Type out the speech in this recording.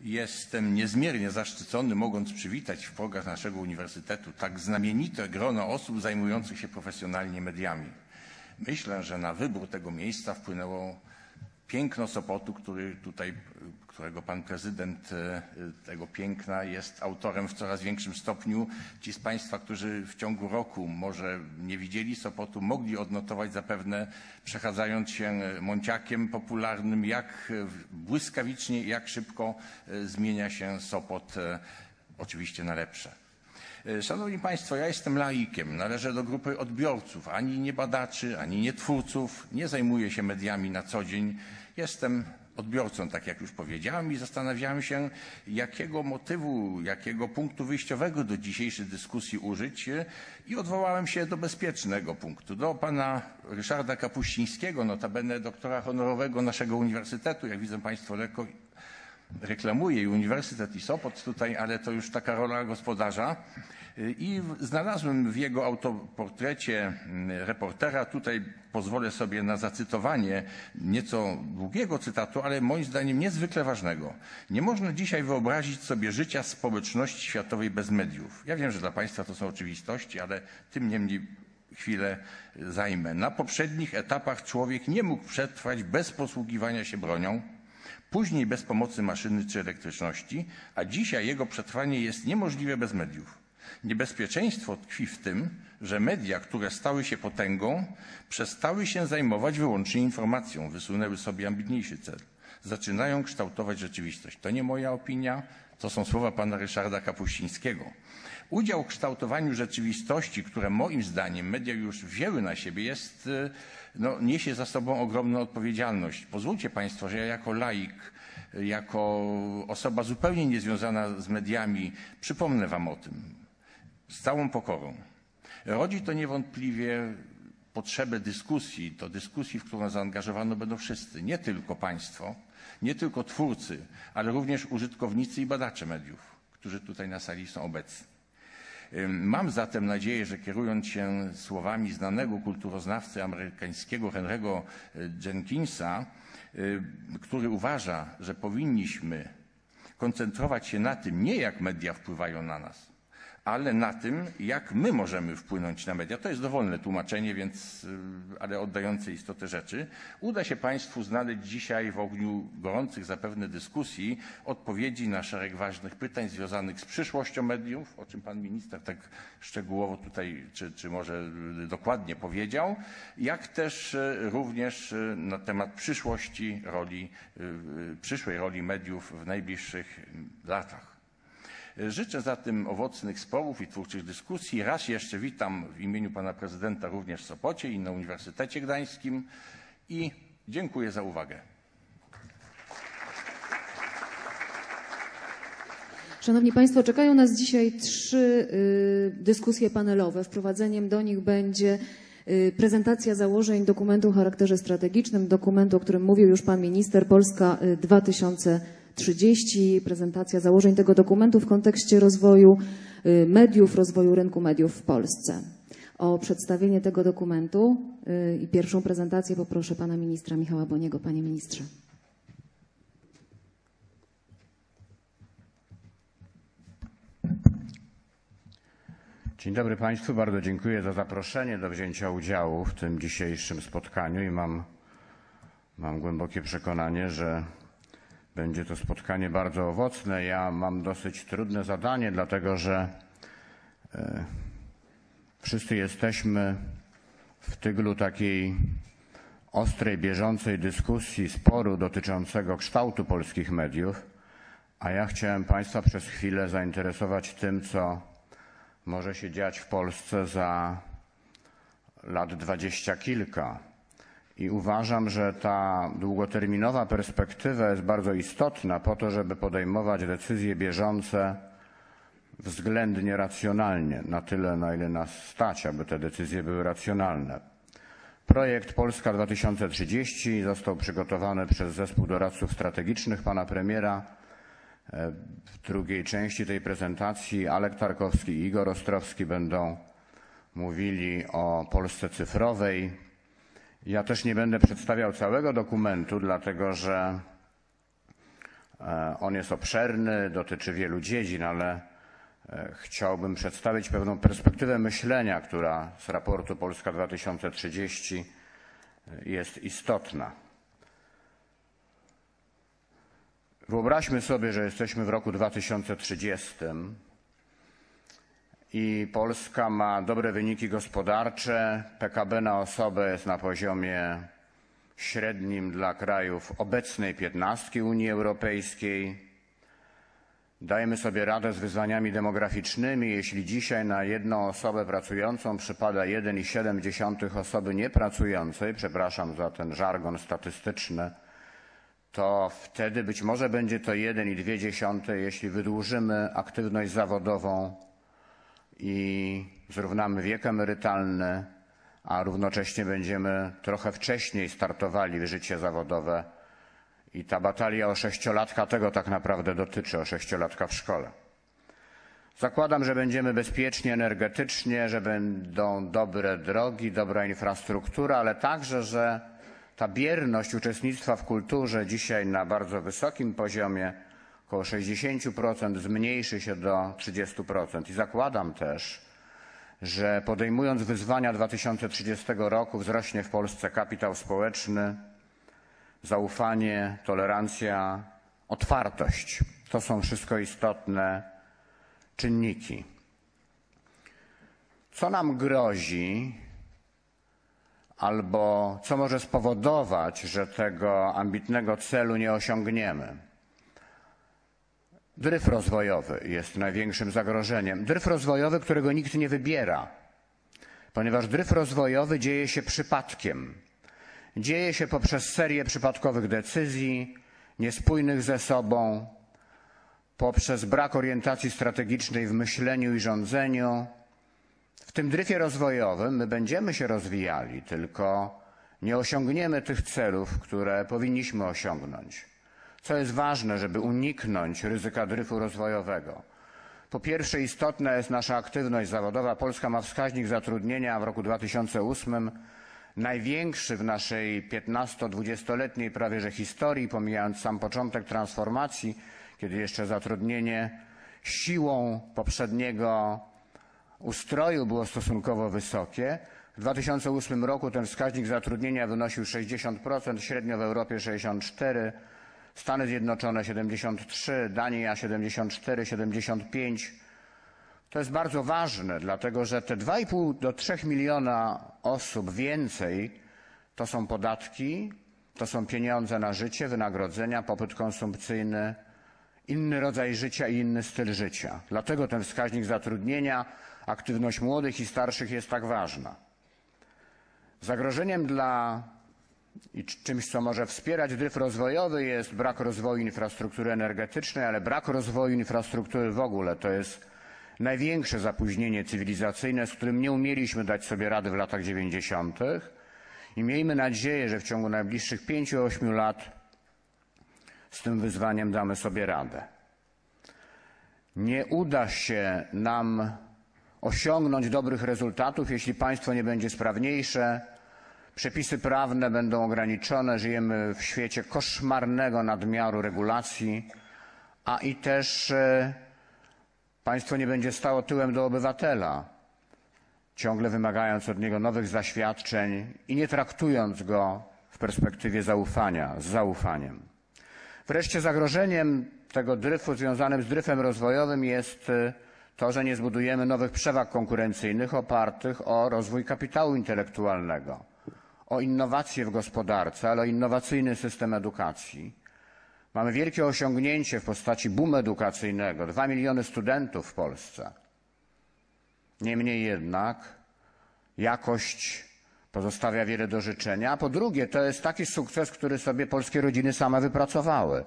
Jestem niezmiernie zaszczycony, mogąc przywitać w progach naszego uniwersytetu tak znamienite grono osób zajmujących się profesjonalnie mediami. Myślę, że na wybór tego miejsca wpłynęło piękno Sopotu, który tutaj, którego pan prezydent e, tego piękna jest autorem w coraz większym stopniu. Ci z Państwa, którzy w ciągu roku może nie widzieli Sopotu, mogli odnotować zapewne przechadzając się Monciakiem popularnym, jak błyskawicznie, jak szybko e, zmienia się Sopot e, oczywiście na lepsze. Szanowni Państwo, ja jestem laikiem, należę do grupy odbiorców, ani nie badaczy, ani nie twórców, nie zajmuję się mediami na co dzień. Jestem odbiorcą, tak jak już powiedziałem, i zastanawiałem się, jakiego motywu, jakiego punktu wyjściowego do dzisiejszej dyskusji użyć i odwołałem się do bezpiecznego punktu, do pana Ryszarda Kapuścińskiego, notabene doktora honorowego naszego uniwersytetu. Jak widzą Państwo, lekko reklamuje i Uniwersytet i Sopot tutaj, ale to już taka rola gospodarza. I znalazłem w jego autoportrecie mm, reportera, tutaj pozwolę sobie na zacytowanie nieco długiego cytatu, ale moim zdaniem niezwykle ważnego. Nie można dzisiaj wyobrazić sobie życia społeczności światowej bez mediów. Ja wiem, że dla Państwa to są oczywistości, ale tym niemniej chwilę zajmę. Na poprzednich etapach człowiek nie mógł przetrwać bez posługiwania się bronią, później bez pomocy maszyny czy elektryczności, a dzisiaj jego przetrwanie jest niemożliwe bez mediów. Niebezpieczeństwo tkwi w tym, że media, które stały się potęgą, przestały się zajmować wyłącznie informacją, wysunęły sobie ambitniejszy cel. Zaczynają kształtować rzeczywistość. To nie moja opinia, to są słowa pana Ryszarda Kapuścińskiego. Udział w kształtowaniu rzeczywistości, które moim zdaniem media już wzięły na siebie, jest, no, niesie za sobą ogromną odpowiedzialność. Pozwólcie Państwo, że ja jako laik, jako osoba zupełnie niezwiązana z mediami, przypomnę Wam o tym z całą pokorą. Rodzi to niewątpliwie potrzebę dyskusji, to dyskusji, w którą zaangażowano będą wszyscy, nie tylko państwo, nie tylko twórcy, ale również użytkownicy i badacze mediów, którzy tutaj na sali są obecni. Mam zatem nadzieję, że kierując się słowami znanego kulturoznawcy amerykańskiego Henry'ego Jenkinsa, który uważa, że powinniśmy koncentrować się na tym, nie jak media wpływają na nas, ale na tym, jak my możemy wpłynąć na media. To jest dowolne tłumaczenie, więc, y, ale oddające istotę rzeczy. Uda się Państwu znaleźć dzisiaj w ogniu gorących zapewne dyskusji odpowiedzi na szereg ważnych pytań związanych z przyszłością mediów, o czym Pan Minister tak szczegółowo tutaj, czy, czy może dokładnie powiedział, jak też y, również y, na temat przyszłości roli, przyszłej roli mediów w najbliższych latach. Życzę zatem owocnych sporów i twórczych dyskusji. Raz jeszcze witam w imieniu pana prezydenta również w Sopocie i na Uniwersytecie Gdańskim i dziękuję za uwagę. Szanowni Państwo, czekają nas dzisiaj trzy y, dyskusje panelowe. Wprowadzeniem do nich będzie y, prezentacja założeń dokumentu o charakterze strategicznym, dokumentu, o którym mówił już Pan Minister, Polska y, 2000 30, prezentacja założeń tego dokumentu w kontekście rozwoju y, mediów, rozwoju rynku mediów w Polsce. O przedstawienie tego dokumentu y, i pierwszą prezentację poproszę pana ministra Michała Boniego. Panie ministrze. Dzień dobry Państwu. Bardzo dziękuję za zaproszenie do wzięcia udziału w tym dzisiejszym spotkaniu i mam, mam głębokie przekonanie, że będzie to spotkanie bardzo owocne. Ja mam dosyć trudne zadanie, dlatego że e, wszyscy jesteśmy w tyglu takiej ostrej, bieżącej dyskusji, sporu dotyczącego kształtu polskich mediów, a ja chciałem Państwa przez chwilę zainteresować tym, co może się dziać w Polsce za lat dwadzieścia kilka. I uważam, że ta długoterminowa perspektywa jest bardzo istotna po to, żeby podejmować decyzje bieżące względnie racjonalnie, na tyle, na ile nas stać, aby te decyzje były racjonalne. Projekt Polska 2030 został przygotowany przez zespół doradców strategicznych pana premiera. E, w drugiej części tej prezentacji Alek Tarkowski i Igor Ostrowski będą mówili o Polsce cyfrowej, ja też nie będę przedstawiał całego dokumentu, dlatego że E, On jest obszerny, dotyczy wielu dziedzin, ale e, chciałbym przedstawić pewną perspektywę myślenia, która z raportu Polska 2030 jest istotna. Wyobraźmy sobie, że jesteśmy w roku 2030 i Polska ma dobre wyniki gospodarcze. PKB na osobę jest na poziomie średnim dla krajów obecnej piętnastki Unii Europejskiej. Dajemy sobie radę z wyzwaniami demograficznymi. Jeśli dzisiaj na jedną osobę pracującą przypada 1,7 osoby niepracującej, przepraszam za ten żargon statystyczny, to wtedy być może będzie to 1,2, jeśli wydłużymy aktywność zawodową i zrównamy wiek emerytalny, a równocześnie będziemy trochę wcześniej startowali w życie zawodowe. I ta batalia o sześciolatka tego tak naprawdę dotyczy, o sześciolatka w szkole. Zakładam, że będziemy bezpieczni energetycznie, że będą dobre drogi, dobra infrastruktura, ale także, że ta bierność uczestnictwa w kulturze dzisiaj na bardzo wysokim poziomie, około 60%, zmniejszy się do 30%. I zakładam też, że podejmując wyzwania 2030 roku wzrośnie w Polsce kapitał społeczny, zaufanie, tolerancja, otwartość. To są wszystko istotne czynniki. Co nam grozi, albo co może spowodować, że tego ambitnego celu nie osiągniemy? Dryf rozwojowy jest największym zagrożeniem. Dryf rozwojowy, którego nikt nie wybiera, ponieważ dryf rozwojowy dzieje się przypadkiem. Dzieje się poprzez serię przypadkowych decyzji, niespójnych ze sobą, poprzez brak orientacji strategicznej w myśleniu i rządzeniu. W tym dryfie rozwojowym my będziemy się rozwijali, tylko nie osiągniemy tych celów, które powinniśmy osiągnąć. Co jest ważne, żeby uniknąć ryzyka dryfu rozwojowego? Po pierwsze, istotna jest nasza aktywność zawodowa. Polska ma wskaźnik zatrudnienia w roku 2008 największy w naszej 15-20-letniej prawie że historii, pomijając sam początek transformacji, kiedy jeszcze zatrudnienie siłą poprzedniego ustroju było stosunkowo wysokie. W 2008 roku ten wskaźnik zatrudnienia wynosił 60%, średnio w Europie 64%. Stany Zjednoczone 73, Dania 74, 75. To jest bardzo ważne, dlatego że te 2,5 do 3 miliona osób więcej to są podatki, to są pieniądze na życie, wynagrodzenia, popyt konsumpcyjny, inny rodzaj życia i inny styl życia. Dlatego ten wskaźnik zatrudnienia, aktywność młodych i starszych jest tak ważna. Zagrożeniem dla i czymś, co może wspierać dryf rozwojowy jest brak rozwoju infrastruktury energetycznej, ale brak rozwoju infrastruktury w ogóle to jest największe zapóźnienie cywilizacyjne, z którym nie umieliśmy dać sobie rady w latach 90. I miejmy nadzieję, że w ciągu najbliższych 5-8 lat z tym wyzwaniem damy sobie radę. Nie uda się nam osiągnąć dobrych rezultatów, jeśli państwo nie będzie sprawniejsze, Przepisy prawne będą ograniczone, żyjemy w świecie koszmarnego nadmiaru regulacji, a i też e, państwo nie będzie stało tyłem do obywatela, ciągle wymagając od niego nowych zaświadczeń i nie traktując go w perspektywie zaufania, z zaufaniem. Wreszcie zagrożeniem tego dryfu związanym z dryfem rozwojowym jest e, to, że nie zbudujemy nowych przewag konkurencyjnych opartych o rozwój kapitału intelektualnego o innowacje w gospodarce, ale o innowacyjny system edukacji. Mamy wielkie osiągnięcie w postaci boom edukacyjnego, dwa miliony studentów w Polsce. Niemniej jednak jakość pozostawia wiele do życzenia. A po drugie, to jest taki sukces, który sobie polskie rodziny same wypracowały.